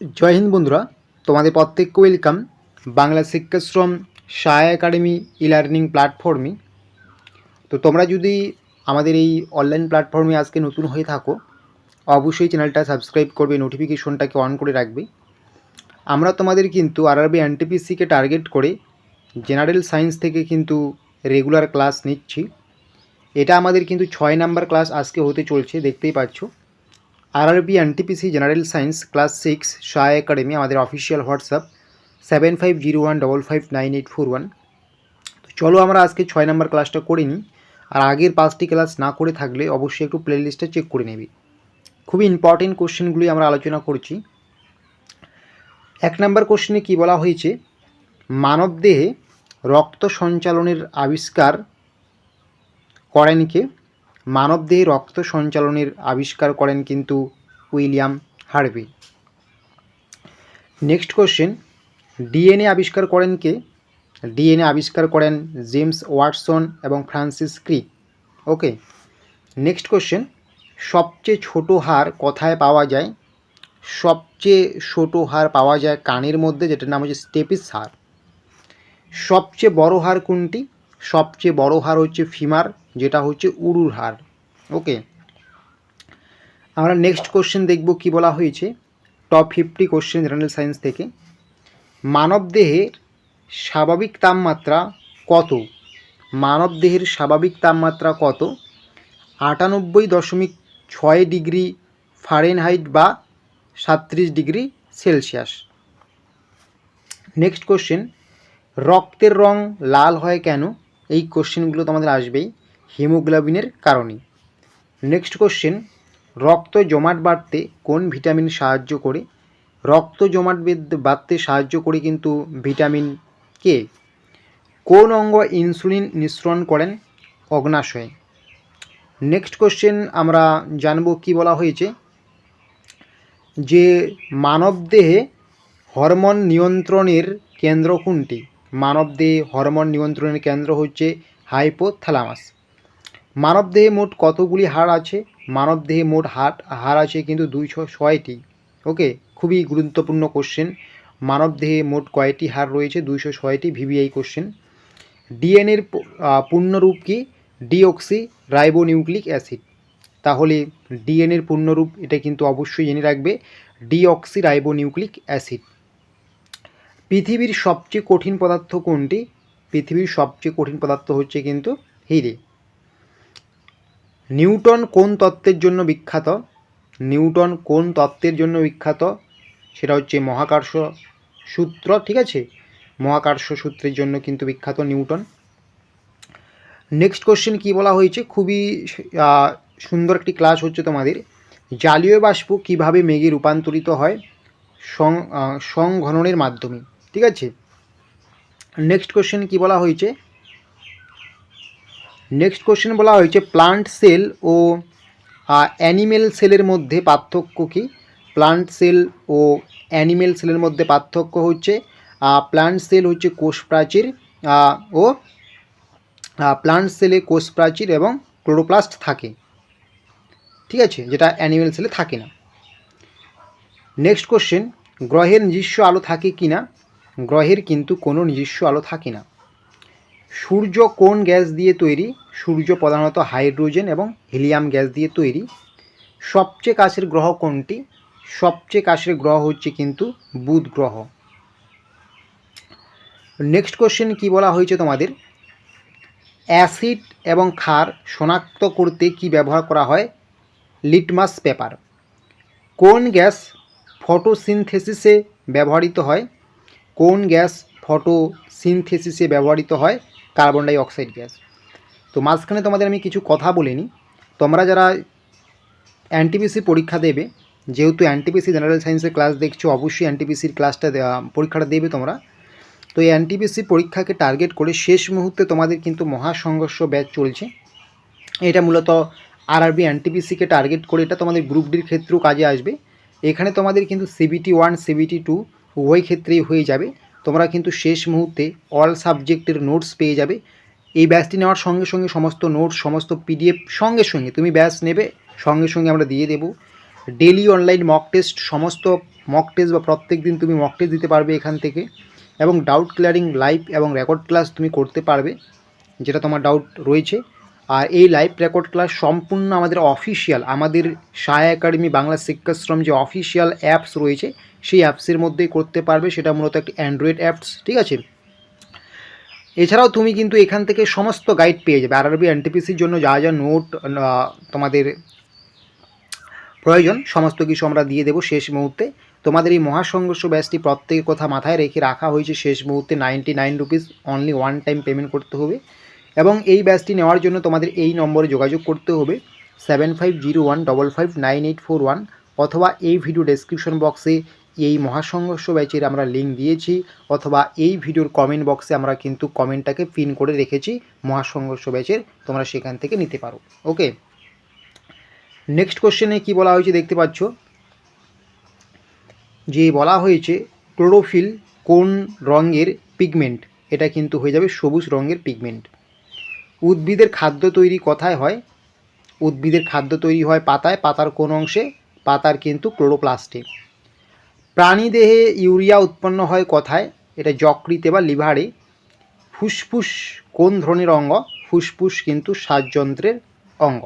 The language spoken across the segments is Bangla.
জয় হিন্দ বন্ধুরা, তোমাদের প্রত্যেককে ওয়েলকাম বাংলা শিক্ষাশ্রম সায়া একাডেমি ই লার্নিং প্ল্যাটফর্মে তো তোমরা যদি আমাদের এই অনলাইন প্ল্যাটফর্মে আজকে নতুন হয়ে থাকো, অবশ্যই চ্যানেলটা সাবস্ক্রাইব করবে নোটিফিকেশনটাকে অন করে রাখবে। আমরা তোমাদের কিন্তু আরআরবি এনটিপিসিকে টার্গেট করে জেনারেল সায়েন্স থেকে কিন্তু রেগুলার ক্লাস নিচ্ছি। এটা আমাদের কিন্তু ছয় নাম্বার ক্লাস আজকে হতে চলছে, দেখতেই পাচ্ছ। RRB NTPC general science class six Shah academy আমাদের official WhatsApp seven five zero one double five nine eight four one তো চলো আমরা আজকে ছয় নম্বর ক্লাসটা করে নিই। আর আগের পাঁচটি ক্লাস না করে থাকলে অবশ্যই একটু প্লেলিস্টটা চেক করে নেবে। খুবই ইম্পর্টেন্ট কোশ্চেনগুলি আমরা আলোচনা করছি। এক নম্বর কোশ্চেনে কী বলা হয়েছে? মানবদেহে রক্ত সঞ্চালনের আবিষ্কার করেন কে? মানবদেহে রক্ত সঞ্চালনের আবিষ্কার করেন কিন্তু William Harvey. Next question, DNA আবিষ্কার করেন কে? ডিএনএ আবিষ্কার করেন জেমস ওয়াটসন এবং Francis Crick. Okay, next question, সবচেয়ে ছোট হার কোথায় পাওয়া যায়? সবচেয়ে ছোট হার পাওয়া যায় কানের মধ্যে, যেটার নাম হচ্ছে স্টেপিস হার সবচেয়ে বড় হার কোনটি? সবচেয়ে বড় হার হচ্ছে ফিমার, যেটা হচ্ছে উরুর হার। ওকে? আমরা নেক্সট কোশ্চেন দেখব কি বলা হয়েছে। Top fifty question general science থেকে। মানবদেহের স্বাভাবিক তাপমাত্রা কত? মানবদেহের স্বাভাবিক তাপমাত্রা কত? আটানব্বই দশমিক ছয় ডিগ্রি ফারেনহাইট বা সাতত্রিশ ডিগ্রি সেলসিয়াস। নেক্সট কোশ্চেন রক্তের রং লাল হয় কেন? এই কোশ্চেনগুলো তোমাদের আসবেই, হিমোগ্লোবিনের কারণে। নেক্সট কোশ্চেন, রক্ত জমাট বাড়তে কোন ভিটামিন সাহায্য করে? রক্ত জমাট বাড়তে সাহায্য করে কিন্তু ভিটামিন কে? কোন অঙ্গ ইনসুলিন নিঃসরণ করেন? অগ্নাশয়ে। নেক্সট কোশ্চেন, আমরা জানব কি বলা হয়েছে? যে মানবদেহে হরমোন নিয়ন্ত্রণের কেন্দ্র কোনটি? মানবদেহে হরমোন নিয়ন্ত্রণের কেন্দ্র হচ্ছে হাইপোথ্যালামাস। মানবদেহে মোট কতগুলি হাড় আছে? মানবদেহে মোট হাট, হাড় আছে কিন্তু দুইশো ছয়টি। ওকে খুবই গুরুত্বপূর্ণ কোশ্চেন মানবদেহে মোট কয়টি হাড় রয়েছে? দুইশো ছয়টি ভিভিআই কোশ্চেন ডিএনএর পূর্ণরূপ কি? Deoxyribonucleic acid. তাহলে ডিএনএর পূর্ণরূপ এটা কিন্তু অবশ্যই জেনে রাখবে। Deoxyribonucleic acid. পৃথিবীর সবচেয়ে কঠিন পদার্থ কোনটি? পৃথিবীর সবচেয়ে কঠিন পদার্থ হচ্ছে কিন্তু হিরে। নিউটন কোন তত্ত্বের জন্য বিখ্যাত? নিউটন কোন তত্ত্বের জন্য বিখ্যাত? সেটা হচ্ছে মহাকর্ষ সূত্র, ঠিক আছে? মহাকর্ষ সূত্রের জন্য কিন্তু বিখ্যাত নিউটন। নেক্সট কোশ্চেন কি বলা হয়েছে? খুবই সুন্দর একটি ক্লাস হচ্ছে তোমাদের। জালীয় বাষ্প কীভাবে মেঘে রূপান্তরিত হয়? সংঘননের মাধ্যমে। ঠিক আছে? নেক্সট কোশ্চেন কি বলা হয়েছে? নেক্সট কোশ্চেন বলা হয়েছে প্লান্ট সেল ও অ্যানিমেল সেলের মধ্যে পার্থক্য কী? প্লান্ট সেল ও অ্যানিমেল সেলের মধ্যে পার্থক্য হচ্ছে প্লান্ট সেল হচ্ছে কোষ প্রাচীর ও প্লান্ট সেলে কোষ প্রাচীর এবং ক্লোরোপ্লাস্ট থাকে। ঠিক আছে? যেটা অ্যানিমেল সেলে থাকে না। নেক্সট কোশ্চেন গ্রহের নিজস্ব আলো থাকে কি না গ্রহের কিন্তু কোনো নিজস্ব আলো থাকে না। সূর্য কোন গ্যাস দিয়ে তৈরি? সূর্য প্রধানত হাইড্রোজেন এবং হিলিয়াম গ্যাস দিয়ে তৈরি। সবচেয়ে কাছের গ্রহ কোনটি? সবচেয়ে কাছের গ্রহ হচ্ছে কিন্তু বুধ গ্রহ। নেক্সট কোশ্চেন কি বলা হয়েছে তোমাদের? অ্যাসিড এবং ক্ষার শনাক্ত করতে কি ব্যবহার করা হয়? Litmus paper. কোন গ্যাস ফটোসিনথেসিসে ব্যবহৃত হয়? কোন গ্যাস ফটোসিনথেসিসে ব্যবহৃত হয়? Carbon dioxide gas. তো মাঝখানে তোমাদের আমি কিছু কথা বলিনি। তোমরা যারা এনটিপিসি পরীক্ষা দেবে, যেহেতু এনটিপিসি জেনারেল সায়েন্সের ক্লাস দেখছ, অবশ্যই এনটিপিসির ক্লাসটা পরীক্ষাটা দেবে তোমরা। তো এই এনটিপিসি পরীক্ষাকে টার্গেট করে শেষ মুহূর্তে তোমাদের কিন্তু মহাসংঘর্ষ ব্যাচ চলছে। এটা মূলত আরআরবি এনটিপিসিকে টার্গেট করে এটা তোমাদের গ্রুপ ডির ক্ষেত্রেও কাজে আসবে। এখানে তোমাদের কিন্তু সিবিটি ওয়ান, সিবিটি টু উভয় ক্ষেত্রেই হয়ে যাবে। তোমরা কিন্তু শেষ মুহূর্তে অল সাবজেক্টের নোটস পেয়ে যাবে। এই ব্যাচটি নেওয়ার সঙ্গে সঙ্গে সমস্ত নোটস সমস্ত পিডিএফ সঙ্গে সঙ্গে তুমি ব্যাচ নেবে, সঙ্গে সঙ্গে আমরা দিয়ে দেবো। ডেলি অনলাইন মক টেস্ট সমস্ত মক টেস্ট বা প্রত্যেক দিন তুমি মক টেস্ট দিতে পারবে এখান থেকে। এবং ডাউট ক্লিয়ারিং লাইভ এবং রেকর্ড ক্লাস তুমি করতে পারবে, যেটা তোমার ডাউট রয়েছে। আর এই লাইভ রেকর্ড ক্লাস সম্পূর্ণ আমাদের অফিসিয়াল আমাদের সায়া একাডেমি বাংলা শিক্ষাশ্রম যে অফিসিয়াল অ্যাপস রয়েছে, সেই অ্যাপসের মধ্যেই করতে পারবে। সেটা মূলত একটি অ্যান্ড্রয়েড অ্যাপস ঠিক আছে? এছাড়াও তুমি কিন্তু এখান থেকে সমস্ত গাইড পেয়ে যাবে। আর আরআরবি এনটিপিসির জন্য যা যা নোট তোমাদের প্রয়োজন, সমস্ত কিছু আমরা দিয়ে দেবো শেষ মুহূর্তে। তোমাদের এই মহাসংঘর্ষ ব্যাচটি প্রত্যেকের কথা মাথায় রেখে রাখা হয়েছে। শেষ মুহূর্তে ninety nine rupees only one time payment করতে হবে। এবং এই ব্যাচটি নেওয়ার জন্য তোমাদের এই নম্বরে যোগাযোগ করতে হবে seven five zero one double five nine eight four one অথবা এই ভিডিও ডেসক্রিপশন বক্সে এই মহাসংঘর্ষ ব্যাচের আমরা লিঙ্ক দিয়েছি, অথবা এই ভিডিওর কমেন্ট বক্সে আমরা কিন্তু কমেন্টটাকে পিন করে রেখেছি মহাসংঘর্ষ ব্যাচের, তোমরা সেখান থেকে নিতে পারো। ওকে নেক্সট কোশ্চেনে কি বলা হয়েছে দেখতে পাচ্ছ? যে বলা হয়েছে ক্লোরোফিল কোন রঙের পিগমেন্ট এটা কিন্তু হয়ে যাবে সবুজ রঙের পিগমেন্ট উদ্ভিদের খাদ্য তৈরি কথায় হয়। উদ্ভিদের খাদ্য তৈরি হয় পাতায়, পাতার কোন অংশে, পাতার কিন্তু ক্লোরোপ্লাস্টে। প্রাণীদেহে ইউরিয়া উৎপন্ন হয় কথায়, এটা যকৃতে বা লিভারে। ফুসফুস কোন ধরনের অঙ্গ? ফুসফুস কিন্তু শ্বাসযন্ত্রের অঙ্গ।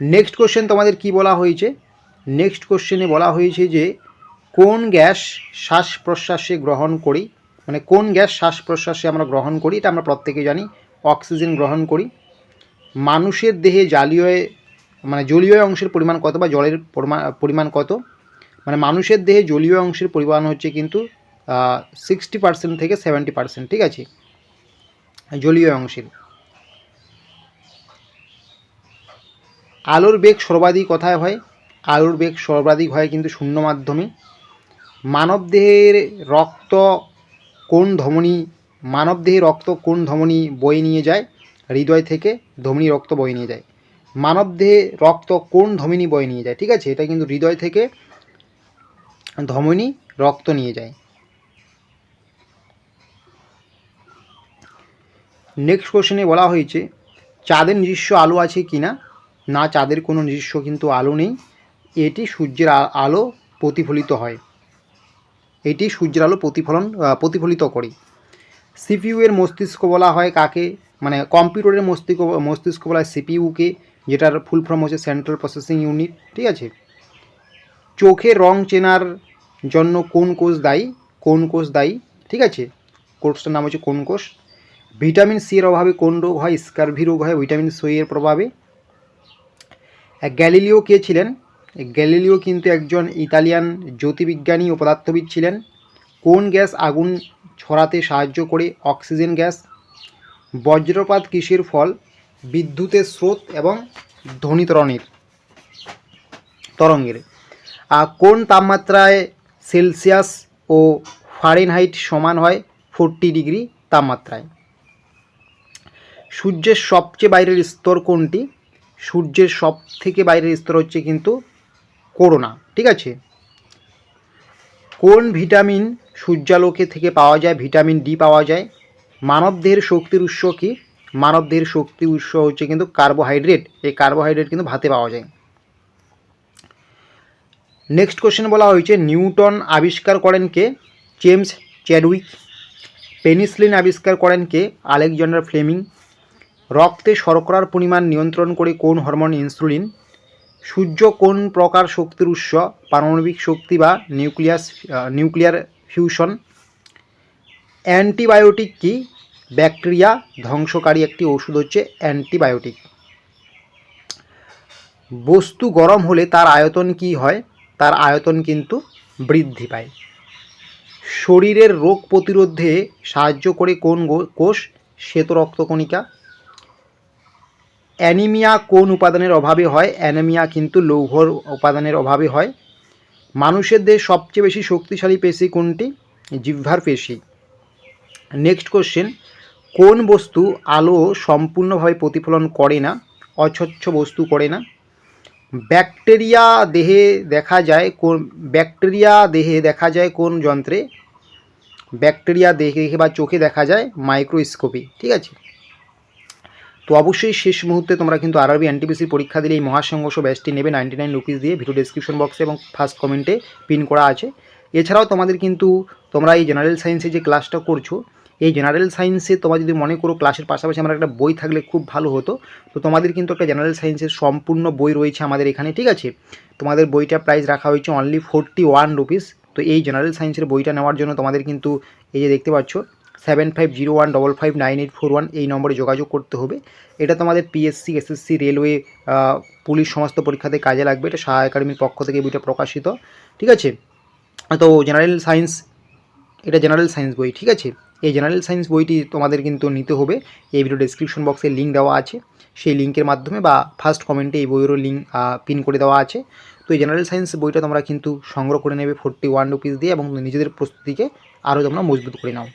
নেক্সট কোশ্চেন তোমাদের কি বলা হয়েছে? নেক্সট কোশ্চেনে বলা হয়েছে যে কোন গ্যাস শ্বাস প্রশ্বাসে গ্রহণ করি? মানে কোন গ্যাস শ্বাস প্রশ্বাসে আমরা গ্রহণ করি, এটা আমরা প্রত্যেকে জানি। অক্সিজেন গ্রহণ করি। মানুষের দেহে জালীয় মানে জলীয় অংশের পরিমাণ কত বা জলের পরিমা- পরিমাণ কত? মানে মানুষের দেহে জলীয় অংশের পরিমাণ হচ্ছে কিন্তু সিক্সটি পার্সেন্ট থেকে সেভেন্টি পার্সেন্ট ঠিক আছে? জলীয় অংশের। আলোর বেগ সর্বাধিক কোথায় হয়? আলোর বেগ সর্বাধিক হয় কিন্তু শূন্য মাধ্যমে। মানবদেহের রক্ত কোন ধমনী মানবদেহে রক্ত কোন ধমনী বয়ে নিয়ে যায়? হৃদয় থেকে ধমনী রক্ত বয়ে নিয়ে যায়। মানবদেহে রক্ত কোন ধমনী বয়ে নিয়ে যায়? ঠিক আছে, এটা কিন্তু হৃদয় থেকে ধমনী রক্ত নিয়ে যায়। নেক্সট কোশ্চেনে বলা হয়েছে, চাঁদের নিজস্ব আলো আছে কি না না চাঁদের কোনো নিজস্ব কিন্তু আলো নেই। এটি সূর্যের আলো প্রতিফলিত হয়। এটি সূর্যের আলো প্রতিফলন প্রতিফলিত করে। সিপিইউ এর মস্তিষ্ক বলা হয় কাকে? মানে কম্পিউটারের মস্তিষ্ক মস্তিষ্ক বলা হয় সিপিইউকে যেটার ফুল ফর্ম হচ্ছে সেন্ট্রাল প্রসেসিং ইউনিট ঠিক আছে? চোখে রং চেনার জন্য কোন কোষ দায়ী? কোন কোষ দায়ী? ঠিক আছে? কোর্সটার নাম হচ্ছে কোন কোষ? ভিটামিন সি এর অভাবে কোন রোগ হয়? স্কারভি রোগ হয়, ভিটামিন সি এর প্রভাবে। গ্যালিলিও কে ছিলেন? গ্যালিলিও কিন্তু একজন ইতালিয়ান জ্যোতির্বিজ্ঞানী ও পদার্থবিদ ছিলেন। কোন গ্যাস আগুন ছড়াতে সাহায্য করে? অক্সিজেন গ্যাস, বজ্রপাত কিসের ফল? বিদ্যুতের স্রোত এবং ধ্বনিতরণের তরঙ্গের। কোন তাপমাত্রায় সেলসিয়াস ও ফারেনহাইট সমান হয়? ফোরটি ডিগ্রি তাপমাত্রায়। সূর্যের সবচেয়ে বাইরের স্তর কোনটি? সূর্যের সব থেকে বাইরের স্তর হচ্ছে কিন্তু করোনা ঠিক আছে? কোন ভিটামিন সূর্যালোকে থেকে পাওয়া যায়? ভিটামিন ডি পাওয়া যায়। মানবদেহের শক্তির উৎস কি? মানবদেহের শক্তির উৎস হচ্ছে কিন্তু কার্বোহাইড্রেট। এই কার্বোহাইড্রেট কিন্তু ভাতে পাওয়া যায়। নেক্সট কোশ্চেন বলা হয়েছে, নিউটন আবিষ্কার করেন কে? James Chadwick. পেনিসলিন আবিষ্কার করেন কে? Alexander Fleming. রক্তে শর্করার পরিমাণ নিয়ন্ত্রণ করে কোন হরমোন ইনসুলিন? সূর্য কোন প্রকার শক্তির উৎস? পারমাণবিক শক্তি বা নিউক্লিয়াস নিউক্লিয়ার ফিউশন। অ্যান্টিবায়োটিক কি? ব্যাকটেরিয়া, ধ্বংসকারী একটি ওষুধ হচ্ছে অ্যান্টিবায়োটিক। বস্তু গরম হলে তার আয়তন কি হয়? তার আয়তন কিন্তু বৃদ্ধি পায়। শরীরের রোগ প্রতিরোধে সাহায্য করে কোন কোষ? শ্বেত রক্তকণিকা অ্যানিমিয়া কোন উপাদানের অভাবে হয়? অ্যানিমিয়া কিন্তু লৌহর উপাদানের অভাবে হয়। মানুষের দেহে সবচেয়ে বেশি শক্তিশালী পেশি কোনটি? জিহ্বার পেশি। নেক্সট কোশ্চেন কোন বস্তু আলো সম্পূর্ণভাবে প্রতিফলন করে না, অস্বচ্ছ বস্তু করে না? ব্যাকটেরিয়া দেহে দেখা যায় কোন, ব্যাকটেরিয়া দেহে দেখা যায় কোন যন্ত্রে? ব্যাকটেরিয়া দেখে বা চোখে দেখা যায় মাইক্রোস্কোপে, ঠিক আছে? তো অবশ্যই শেষ মুহূর্তে তোমরা কিন্তু আরআরবি এনটিপিসি পরীক্ষা দিলে এই মহাসংঘর্ষ ব্যাচটি নেবে নাইনটি নাইন রুপিস দিয়ে। ভিডিও ডেসক্রিপশন বক্সে এবং ফার্স্ট কমেন্টে পিন করা আছে। এছাড়াও তোমাদের কিন্তু তোমরা এই জেনারেল সায়েন্সে যে ক্লাসটা করছ, এই জেনারেল সায়েন্সে তোমরা যদি মনে করো ক্লাসের পাশাপাশি আমার একটা বই থাকলে খুব ভালো হতো। তো তোমাদের কিন্তু একটা জেনারেল সায়েন্সের সম্পূর্ণ বই রয়েছে আমাদের এখানে, ঠিক আছে? তোমাদের বইটা প্রাইস রাখা হয়েছে অনলি ফোরটি ওয়ান রুপিস তো এই জেনারেল সায়েন্সের বইটা নেওয়ার জন্য তোমাদের কিন্তু এই যে দেখতে পাচ্ছ seven five zero one double five nine eight four one এই নম্বরে যোগাযোগ করতে হবে। এটা তোমাদের পিএসসি এসএসসি রেলওয়ে পুলিশ সমস্ত পরীক্ষাতে কাজে লাগবে। এটা সাহা একাডেমির পক্ষ থেকে বইটা প্রকাশিত। ঠিক আছে? তো জেনারেল সায়েন্স এটা জেনারেল সায়েন্স বই, ঠিক আছে? এই জেনারেল সায়েন্স বইটি তোমাদের কিন্তু নিতে হবে। এই ভিডিও ডেসক্রিপশন বক্সে লিঙ্ক দেওয়া আছে। সেই লিঙ্কের মাধ্যমে বা ফার্স্ট কমেন্টে এই বইয়েরও লিঙ্ক পিন করে দেওয়া আছে। তো এই জেনারেল সায়েন্স বইটা তোমরা কিন্তু সংগ্রহ করে নেবে ফোরটি ওয়ান রুপিস দিয়ে এবং নিজেদের প্রস্তুতিকে আরও তোমরা মজবুত করে নাও।